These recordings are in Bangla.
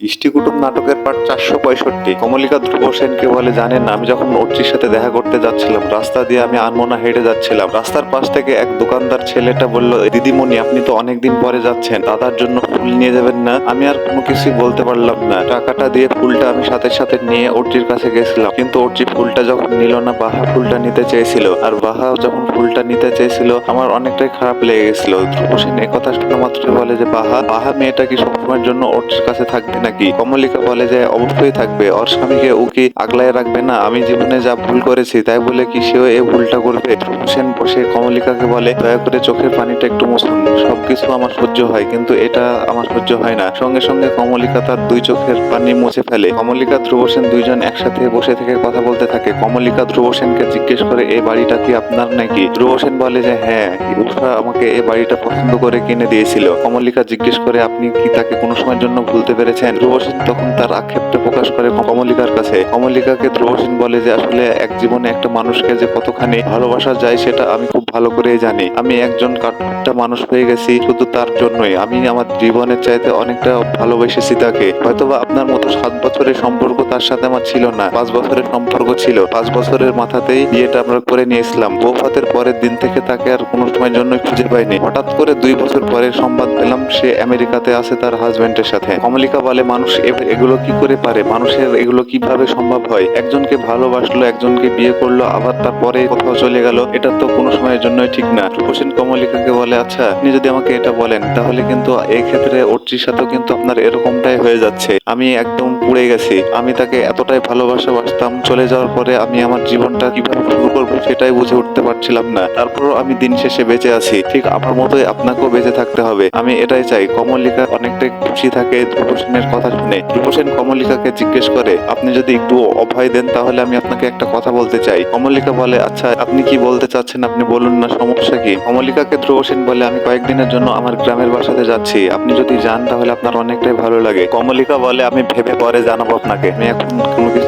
ইষ্টি কুটুম নাটকের পার্ট চারশো পঁয়ষট্টি। কমলিকা ধ্রুব সেনকে বলে জানেন না, আমি যখন অর্চির সাথে দেখা করতে যাচ্ছিলাম রাস্তা দিয়ে আমি আনমোনা হেঁটে যাচ্ছিলাম। রাস্তার পাশ থেকে এক দোকানদার ছেলেটা বলল দিদিমণি আপনি তো অনেকদিন পরে যাচ্ছেন। দাদার জন্য ফুল নিয়ে যাবেন না? আমি আর কোনো কিছুই বলতে পারলাম না। টাকাটা দিয়ে ফুলটা আমি সাথে সাথে নিয়ে অর্চির কাছে গেছিলাম। কিন্তু অর্চি ফুলটা যখন নিল না বাহা ফুলটা নিতে চেয়েছিল। আর বাহা যখন ফুলটা নিতে চেয়েছিল আমার অনেকটাই খারাপ লেগে গেছিল। ধ্রুব সেন একথা শোনা মাত্র বলে যে বাহা বাহা মেয়েটা কি সবসময়ের জন্য অর্চির কাছে থাকবে নাকি? কমলিকা বলে যে, অবশ্যই থাকবে। ওর স্বামীকে ও কি আগলায় রাখবে না? আমি জীবনে যা ভুল করেছি, তাই বলে কি সেও এই ভুলটা করবে? ধ্রুব সেন বসে কমলিকাকে বলে, দয়া করে চোখের পানিটা একটু মুছুন। সবকিছু আমার সহ্য হয়, কিন্তু এটা আমার সহ্য হয় না। সঙ্গে সঙ্গে কমলিকা তার দুই চোখের পানি মুছে ফেলে। কমলিকা, ধ্রুব সেন দুইজন একসাথে বসে থেকে কথা বলতে থাকে। কমলিকা, ধ্রুব সেনকে জিজ্ঞেস করে এই বাড়িটা কি আপনার নাকি? ধ্রুব সেন বলে যে হ্যাঁ উষা আমাকে এই বাড়িটা পছন্দ করে কিনে দিয়েছিল। কমলিকা জিজ্ঞেস করে, আপনি কি তাকে কোনো সময়ের জন্য ভুলতে পেরেছেন? ধ্রুব সেন তখন তার আক্ষেপটা প্রকাশ করে কমলিকার কাছে। কমলিকাকে ধ্রুব সেন বলে যে, আসলে এক জীবনে একটা মানুষকে যে কতখানি ভালোবাসা যায়, সেটা আমি খুব ভালো করেই জানি। আমি একজন কাঠটা মানুষ হয়ে গেছি শুধু তার জন্যই। আমি আমার জীবনের চাইতে অনেকটা ভালোবেসেছি তাকে। হয়তোবা আপনার মতো সাত বছরের সম্পর্ক তার সাথে আমার ছিল না। পাঁচ বছরের সম্পর্ক ছিল। পাঁচ বছরের মাথাতেই বিয়েটা আমরা করে নিয়েছিলাম। বৌভাতের পরের দিন থেকে তাকে আর কোনো সময়ের জন্য খুঁজে পাইনি। হঠাৎ করে দুই বছর পরে সংবাদ পেলাম, সে আমেরিকাতে আছে তার হাজবেন্ডের সাথে। কমলিকা বলে মানুষ এগুলো কি করে পারে? মানুষের এগুলো কীভাবে সম্ভব হয়? একজনকে ভালোবাসলো, একজনকে বিয়ে করল, আবার তারপরে কোথাও চলে গেল, এটা তো কোনো সময়ের জন্যই ঠিক না। রূপসেন কমলিকাকে বলে আচ্ছা আপনি যদি আমাকে এটা বলেন, তাহলে কিন্তু এই ক্ষেত্রে অর্চির সাথেও কিন্তু আপনার এরকমটাই হয়ে যাচ্ছে। আমি একদম পুড়ে গেছি। আমি তাকে এতটাই ভালোবাসা বাসতাম, চলে যাওয়ার পরে আমি আমার জীবনটা কীভাবে শুরু করব সেটাই বুঝে উঠতে পারছিলাম না। তারপরও আমি দিন শেষে বেঁচে আছি। ঠিক আমার মতোই আপনাকেও বেঁচে থাকতে হবে। আমি এটাই চাই। কমলিকা অনেকটাই খুশি থাকে ধ্রুবসেনের কথা শুনে রূপসেন কমলিকাকে জিজ্ঞেস করে, আপনি যদি একটু অভয় দেন তাহলে আমি আপনাকে একটা কথা বলতে চাই। কমলিকা বলে আচ্ছা আপনি কি বলতে চাচ্ছেন? আপনি বলুন না, সমস্যা কি? কমলিকাকে ধ্রুবসেন বলে, আমি কয়েকদিনের জন্য আমার গ্রামের বাসাতে যাচ্ছি। আপনি যদি যান তাহলে আপনার অনেকটাই ভালো লাগে। কমলিকা বলে, আমি ভেবে পরে জানাব আপনাকে। আমি এখন কোনো কিছু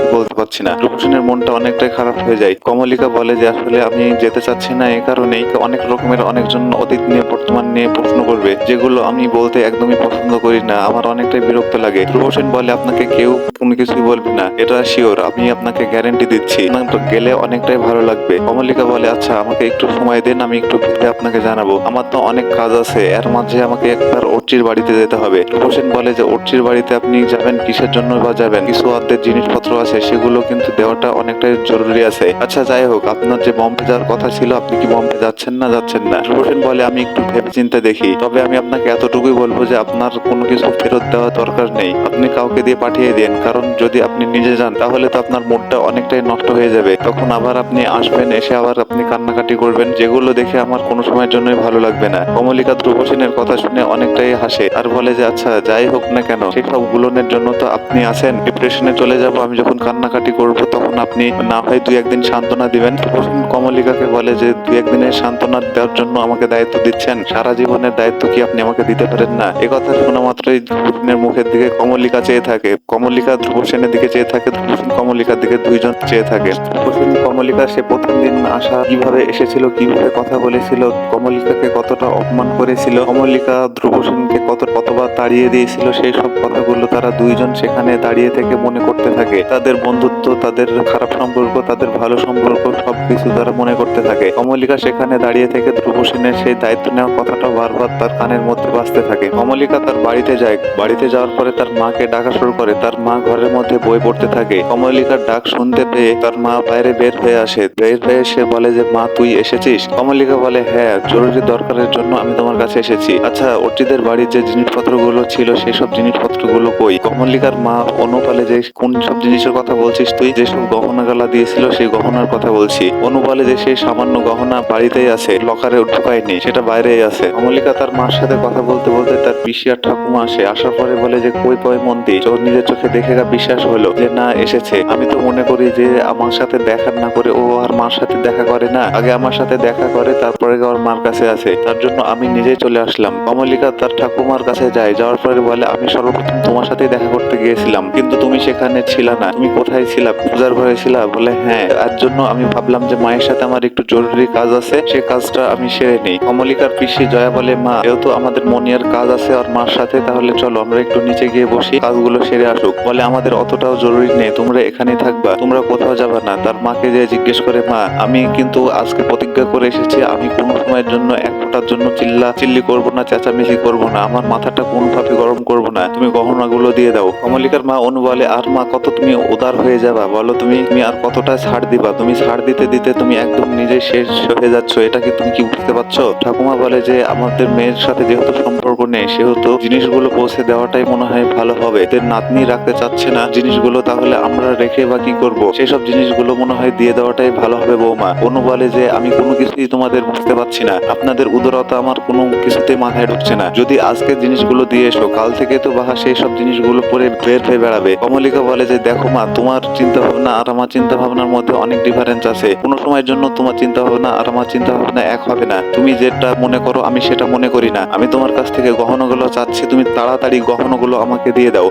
পারছি না। ধ্রুবসেনের মনটা অনেকটাই খারাপ হয়ে যায়। কমলিকা বলে যে, আসলে আমি যেতে চাচ্ছি না এই কারণেই অনেক রকমের অনেকজন অতীত নিয়ে, বর্তমান নিয়ে প্রশ্ন করবে, যেগুলো আমি বলতে একদমই পছন্দ করি না। আমার অনেকটাই বিরক্ত লাগে। ধ্রুবসেন বলে, আপনাকে কেউ কোনো কিছুই বলবে না। এটা শিওর আমি আপনাকে গ্যারেন্টি দিচ্ছি। গেলে অনেকটাই ভালো লাগবে। কমলিকা বলে আচ্ছা আমাকে একটু সময় দেন, আমি একটু ভেবে আপনাকে জানাব। আমার তো অনেক কাজ আছে, এর মাঝে আমাকে একবার অর্চির বাড়িতে যেতে হবে। হোসেন বলে যে, অর্চির বাড়িতে আপনি যাবেন? কিসের জন্য বা যাবেন? কিছু অর্ধের জিনিসপত্র আছে, সেগুলো কিন্তু দেওয়াটা অনেকটাই জরুরি আছে। আচ্ছা যাই হোক, আপনার যে বম্বে যাওয়ার কথা ছিল, আপনি কি বম্বে যাচ্ছেন না যাচ্ছেন না? হোসেন বলে, আমি একটু ভেবে চিন্তে দেখি। তবে আমি আপনাকে এতটুকুই বলব যে, আপনার কোনো কিছু ফেরত দেওয়া দরকার নেই। আপনি কাউকে দিয়ে পাঠিয়ে দিন, কারণ যদি আপনি নিজে যান, তাহলে তো আপনার মুডটা অনেকটাই নষ্ট হয়ে যাবে। তখন আবার আপনি আসবেন, এসে আবার আপনি কান্নাকাটি করবেন, যেগুলো দেখে আমার কোনো সময়ের জন্যই ভালো লাগবে না। কমলিকা ধ্রুবসেনের কথা শুনে অনেকটাই হাসে আর বলে যে আচ্ছা যাই হোক না কেন, সেই সব গুলোনের জন্য তো আপনি আছেন। ডিপ্রেশনে চলে যাব, আমি যখন কান্নাকাটি করব, তখন আপনি না হয় দুই একদিন সান্ত্বনা দিবেন। ধ্রুবসেন কমলিকাকে বলে যে, দুই একদিনের সান্ত্বনা দেওয়ার জন্য আমাকে দায়িত্ব দিচ্ছেন। সারা জীবনের দায়িত্ব কি আপনি আমাকে দিতে পারেন? না, এ কথা শোনা মাত্রই ধ্রুবসেনের মুখের দিকে কমলিকা চেয়ে থাকে। কমলিকা ধ্রুবসেনের দিকে চেয়ে থাকে, ধ্রুবসেন কমলিকার দিকে দুইজন চেয়ে থাকে। ধ্রুবসেন, কমলিকা, সে প্রথম দিন আসা কীভাবে এসেছিল, কীভাবে কথা বলেছিল, কমলিকাকে কতটা অপমান করেছিল, কমলিকা ধ্রুবসেনকে কত, কতবার তাড়িয়ে দিয়েছিল, সেই সব কথাগুলো তারা দুইজন সেখানে দাঁড়িয়ে থেকে মনে করতে থাকে। তাদের বন্ধুত্ব, তাদের খারাপ সম্পর্ক, তাদের ভালো সম্পর্ক সবকিছু তারা মনে করতে থাকে। কমলিকা সেখানে দাঁড়িয়ে থেকে ধ্রুবসেনের সেই দায়িত্ব নেওয়ার কথাটা বারবার তার কানের মধ্যে বাজতে থাকে। কমলিকা তার বাড়িতে যায়। বাড়িতে যাওয়ার পরে তার মাকে ডাকা শুরু করে। তার মা ঘরের মধ্যে বই পড়তে থাকে। কমলিকার ডাক শুনতে পেয়ে তার মা বাইরে বের হয়ে আসে। বের হয়ে এসে বলে যে, মা, তুই এসেছিস? কমলিকা বলে হ্যাঁ জরুরি দরকারের জন্য আমি তোমার কাছে এসেছি। আচ্ছা অর্চিদের বাড়ির যে জিনিসপত্রগুলো ছিল সেই সব জিনিসপত্রগুলো কই? কমলিকার মা অনুপালে যে কোন সব জিনিসের কথা বলছিস তুই? যেসব গহনা গালা দিয়েছিল, সেই গহনার কথা বলছি। অনুপালে যে সেই সামান্য গহনা বাড়িতেই আছে, লকারে ঢুকায়নি, সেটা বাইরেই আছে। কমলিকা তার মার সাথে কথা বলতে বলতে তার পিসি আর ঠাকুমা আসে। আসার পরে বলে যে, কই মন্দি ওর নিজের চোখে দেখে বিশ্বাস হলো যে, না, এসেছে। আমি তো মনে করি যে, আমার সাথে দেখা না করে ও আর মার সাথে দেখা করে না। আগে আমার সাথে দেখা করে, তারপরে ওর মার কাছে আসে। তার জন্য আমি নিজেই চলে আসলাম। কমলিকা তার ঠাকুমার কাছে যায়। যাওয়ার পরে বলে, আমি সর্বপ্রথম তোমার সাথে দেখা করতে গিয়েছিলাম, কিন্তু তুমি সেখানে ছিলা না। তুমি কোথায় ছিলা? পূজার ঘরে ছিলা? বলে হ্যাঁ তার জন্য আমি ভাবলাম যে মায়ের সাথে আমার একটু জরুরি কাজ আছে, সে কাজটা আমি সেরে নিই। কমলিকার পিসি জয়া বলে, মা, যেহেতু আমাদের মনিয়ার কাজ আছে আর মার সাথে, তাহলে চলো আমরা একটু নিচে গিয়ে বসি, কাজগুলো সেরে আসুক। বলে, আমাদের অতটাও জরুরি নেই, তোমরা এখানেই থাকবা, তোমরা কোথাও যাবে না। তার মাকে যে জিজ্ঞেস করে, মা, আমি কিন্তু আজকে প্রতিজ্ঞা করে এসেছি, আমি কোনো সময়ের জন্য এক ফোঁটার জন্য চিল্লা চিল্লি করব না, চেঁচামেচি করব না, আমার মাথাটা কোনোভাবে গরম করব না, তুমি গহনাগুলো দিয়ে দাও। কমলিকার মা অনু বলে, আর মা, কত তুমি উদার হয়ে যাবা, বলো তুমি তুমি আর কতটা ছাড় দিবা? তুমি ছাড় দিতে দিতে তুমি একদম নিজে শেষ হয়ে যাচ্ছ, এটা কি তুমি কি বুঝতে পারছ? ঠাকুমা বলে যে, আমাদের মেয়ের সাথে যেহেতু সম্পর্ক নেই, সেহেতু জিনিসগুলো পৌঁছে দেওয়াটাই মনে হয় ভালো হবে। এদের নাতনি রাখতে চাচ্ছে না জিনিসগুলো, তাহলে আমরা রেখে বা কি করব? সেসব জিনিসগুলো মনে হয় দিয়ে দেওয়াটাই ভালো হবে বৌমা। অনু বলে যে, আমি কোনো কিছুই তোমাদের বুঝতে পারছি না। আপনাদের উদারতা আমার কোনো কিছুতে মাথায় ঢুকছে না। যদি আজকে জিনিসগুলো দিয়ে এসো, কাল থেকে তো বাহা সেই সব জিনিসগুলো পরে বের হয়ে বেড়াবে। কমলিকা বলে যে, দেখো মা, তোমার চিন্তা ভাবনা আর আমার চিন্তা ভাবনার মধ্যে অনেক ডিফারেন্স আছে। কোনো সময়ের জন্য তোমার চিন্তা ভাবনা আর আমার চিন্তা ভাবনা এক হবে না। তুমি যেটা মনে করো, আমি সেটা মনে করি না। আমি তোমার কাছ থেকে গহনাগুলো চাচ্ছি, তুমি তাড়াতাড়ি গহনাগুলো আমাকে দিয়ে দাও।